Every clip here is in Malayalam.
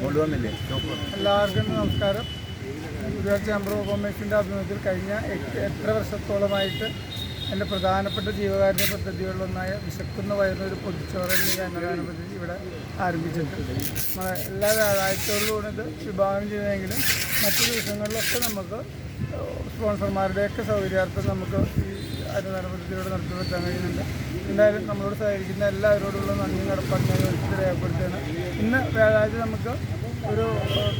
കൊണ്ടുവന്നില്ലേ? എല്ലാവർക്കും നമസ്കാരം. ഗുരുവായൂർ ചേംബർ ഓഫ് കൊമേഴ്സിന്റെ ആഭിമുഖ്യത്തിൽ കഴിഞ്ഞ എത്ര വർഷത്തോളമായിട്ട് എന്റെ പ്രധാനപ്പെട്ട ജീവകാരുണ്യ പദ്ധതികളിലൊന്നായ വിശക്കുന്ന വയറിന് ഒരു പൊതിച്ചോറിന്റെ അന്നദാന പദ്ധതി ഇവിടെ ആരംഭിച്ചിട്ടുണ്ട് എല്ലാ വ്യാഴാഴ്ചകളിലും ഇത് വിഭാവനം ചെയ്യുമെങ്കിലും മറ്റു ദിവസങ്ങളിലൊക്കെ നമുക്ക് സ്പോൺസർമാരുടെയൊക്കെ സൗകര്യാർത്ഥം നമുക്ക് ഈ അന്നദാന നടത്തി നടത്തിവെക്കാൻ കഴിയുന്നുണ്ട്. എന്തായാലും നമ്മളോട് സഹകരിക്കുന്ന എല്ലാവരോടുള്ള നന്ദി നടപ്പാക്കാൻ മനസ്സിൽ രേഖപ്പെടുത്തുകയാണ്. ഇന്ന് വ്യാഴാഴ്ച നമുക്ക് ഒരു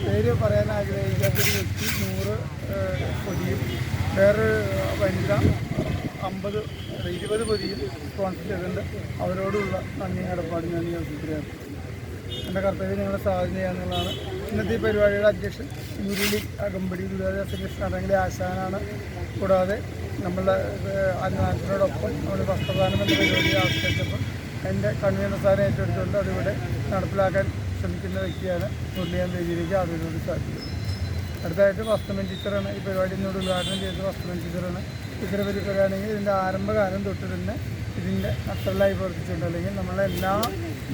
പേര് പറയാൻ ആഗ്രഹിക്കാത്തൊരു വ്യക്തി നൂറ് പൊതിയും വേറൊരു വനിത അമ്പത് ഇരുപത് പൊതിയും സ്പോൺസർ ചെയ്തിട്ടുണ്ട്. അവരോടുള്ള നന്ദി നടപ്പാട് ഞാൻ ഈ. എന്റെ കർത്തവ്യം നിങ്ങളെ സഹായം ചെയ്യാന്നുള്ളതാണ് ഇന്നത്തെ ഈ പരിപാടിയുടെ അധ്യക്ഷൻ മുരളി അകമ്പടി ദുരിതാശ്വാസ കൃഷ്ണാടങ്ങളെ ആശാനാണ്. കൂടാതെ നമ്മളുടെ അന്നദാനത്തിനോടൊപ്പം നമ്മൾ വസ്ത്രദാനം എന്ന പരിപാടി ആവിഷ്കരിച്ചപ്പോൾ എന്റെ കൺവീനർ സാറിനെ ഏറ്റെടുത്തുകൊണ്ട് അതിവിടെ നടപ്പിലാക്കാൻ ശ്രമിക്കുന്ന വ്യക്തിയാണ് മുരളിയാൻ വേദിയിലേക്ക് ആദ്യത്തോട് സാധിക്കുന്നത് അടുത്തായിട്ട് വസ്ത്രമൻ ടീച്ചറാണ്. ഈ പരിപാടി എന്നോട് ഉദ്ഘാടനം ചെയ്തത് വസ്ത്രമൻ ടീച്ചറാണ്. ഇത്തരം പറ്റി പറയുകയാണെങ്കിൽ ഇതിന്റെ ആരംഭകാലം തൊട്ട് തന്നെ ഇതിന്റെ നട്ടലായി പ്രവർത്തിച്ചിട്ടുണ്ട്. അല്ലെങ്കിൽ നമ്മളെ എല്ലാ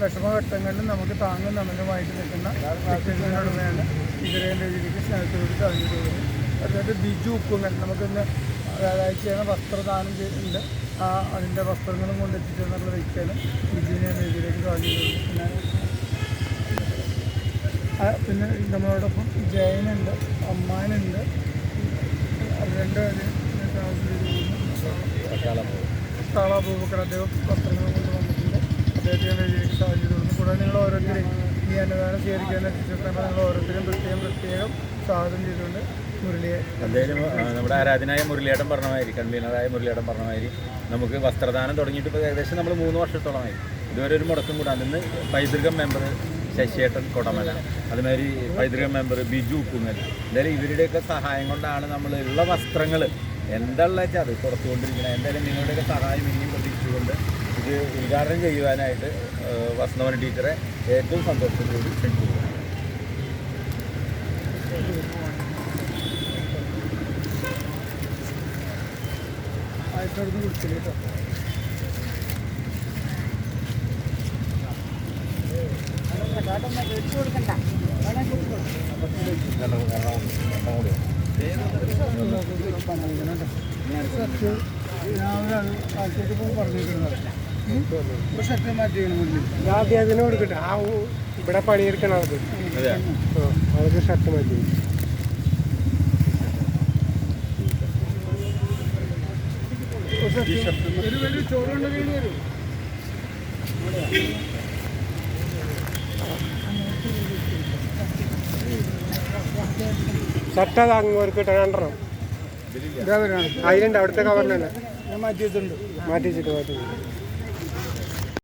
വിഷമഘട്ടങ്ങളിലും നമുക്ക് താങ്ങും നമ്മളുമായിട്ട് നിൽക്കുന്ന വ്യക്തികളുടെയാണ് ടീച്ചറെ രീതിക്ക് സ്നേഹത്തോട് സാധിക്കുന്നത് അതായത് ബിജു ഉപ്പുങ്ങൽ. നമുക്കിന്ന് വ്യാഴാഴ്ചയാണ് വസ്ത്രദാനം ചെയ്തിട്ടുണ്ട്. ആ അതിന്റെ വസ്ത്രങ്ങളും കൊണ്ടെത്തിച്ചെന്നുള്ള വ്യക്തിയാണ് വിജയനെ രീതിയിലേക്ക് സാധിച്ചിട്ടുള്ളത് പിന്നെ പിന്നെ നമ്മളോടൊപ്പം ജയനുണ്ട് അമ്മാനുണ്ട്. അത് രണ്ട് താള അബൂബക്കർ അദ്ദേഹം വസ്ത്രങ്ങൾ കൊണ്ടുവന്നിട്ടുണ്ട്. അദ്ദേഹത്തിന് വേദിയിലേക്ക് സാഹചര്യം കൂടാതെ നിങ്ങൾ ഓരോരുത്തരെയും ഈ അനുദാനം സ്വീകരിക്കാൻ എത്തിച്ചിട്ടുണ്ട് നിങ്ങൾ ഓരോരുത്തരും പ്രത്യേകം പ്രത്യേകം സ്വാഗതം ചെയ്തുകൊണ്ട് മുരളിയെ എന്തായാലും നമ്മുടെ ആരാധനായ മുരളിയേട്ടൻ പറഞ്ഞമാതിരി കൺവീനറായ മുരളിയേട്ടൻ പറഞ്ഞമാതിരി നമുക്ക് വസ്ത്രദാനം തുടങ്ങിയിട്ട് ഇപ്പോൾ ഏകദേശം നമ്മൾ മൂന്ന് വർഷത്തോളമായി. ഇതുവരെ ഒരു മുടക്കം കൂടാതെ ഇന്ന് പൈതൃകം മെമ്പർ ശശിയേട്ടൻ കൊടമല അതുമാതിരി പൈതൃകം മെമ്പർ ബിജു ഉപ്പുങ്ങൽ. എന്തായാലും ഇവരുടെയൊക്കെ സഹായം കൊണ്ടാണ് നമ്മൾ ഉള്ള വസ്ത്രങ്ങൾ എന്തുള്ള അത് പുറത്തുകൊണ്ടിരിക്കുന്നത് എന്തായാലും നിങ്ങളുടെയൊക്കെ സഹായം ഇനിയും പ്രതീക്ഷിച്ചുകൊണ്ട് ഇത് ഉദ്ഘാടനം ചെയ്യുവാനായിട്ട് ആ, വസന്തവന ടീച്ചറെ ഏറ്റവും സന്തോഷത്തോടുകൂടി ക്ഷണിക്കുന്നു ആയിട്ടോടൊന്ന് കുടിച്ചില്ല കേട്ടോ ഷർട്ട് രാവിലെ അത് ആക്കിയിട്ട് ഇപ്പോൾ പറഞ്ഞിരിക്കുന്നത് ഇപ്പോൾ ഷർട്ട് കുടിച്ചില്ല കേട്ടോ. ആദ്യം അതിന് കൊടുക്കട്ടെ. ആ ഇവിടെ പണിയെടുക്കണ ആൾക്ക് അതെ ആ അവർക്ക് ഷർട്ട് മാറ്റി. ഒരു വലിയ ചോറുകൊണ്ട് വീണ് വരും ഷർട്ട് അത് അങ്ങോട്ട് കിട്ടണം രണ്ടെണ്ണം അതിലുണ്ട് അവിടുത്തെ കവറിലുണ്ട് മാറ്റി വെച്ചിട്ടുണ്ട് മാറ്റി വെച്ചിട്ട് മാറ്റി.